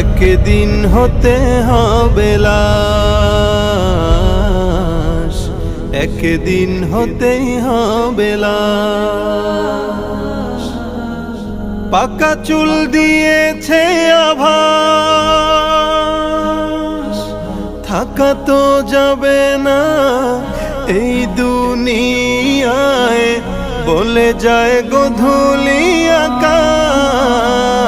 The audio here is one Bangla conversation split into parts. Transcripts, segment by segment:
একদিন হতে হবে একদিন হতেই হবে পাকা চুল দিয়েছে আভাস, থাকা তো যাবে না এই দুনিয়ায়, বলে যায় গধূলি আকাশ।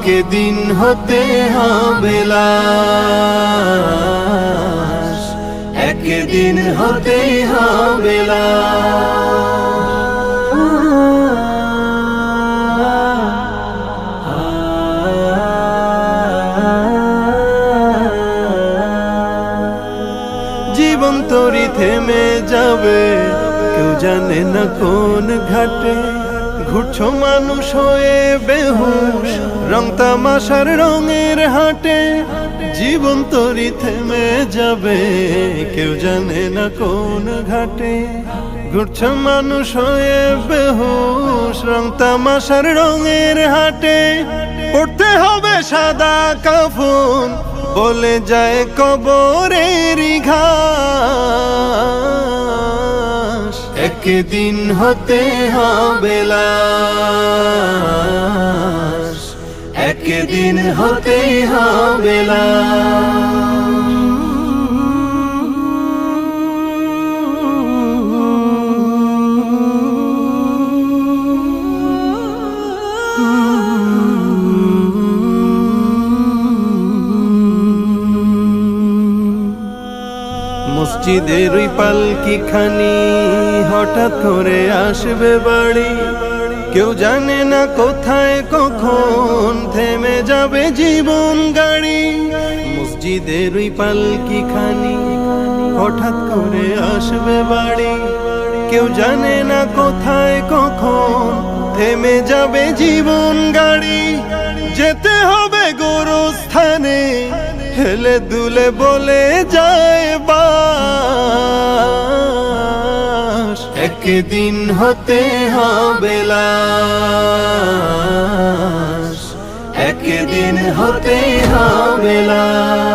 একদিন হতে হবে লাশ একদিন হতে হবে জীবন তরি থেমে যাবে কেউ জানে না কোন ঘাটে ঘুরছো মানুষ হয়ে বেহুশ, রং তামাশার রঙের হাটে, জীবন তরি থেমে যাবে, কেউ জানে না কোন ঘাটে। ঘুরছো মানুষ হয়ে বেহুশ, রং তামাশার রঙের হাটে, পড়তে হবে সাদা কাফন, বলে যায় কবরের ঘাস একদিন হতে হবে লাশ। একদিন হতে হবে মসজিদের ওই পালকি খানি হঠাৎ করে আসবে বাড়ি। কেউ জানে না কোথায় কখন থেমে যাবে জীবন গাড়ি। মসজিদের ওই পালকি খানি হঠাৎ করে আসবে বাড়ি। কেউ জানে না কোথায় কখন থেমে যাবে জীবন গাড়ি। যেতে হবে গোরস্থানে হেলে দুলে বলে যায় বাস। একদিন হতে হবে লাশ। একদিন হতে হবে লাশ।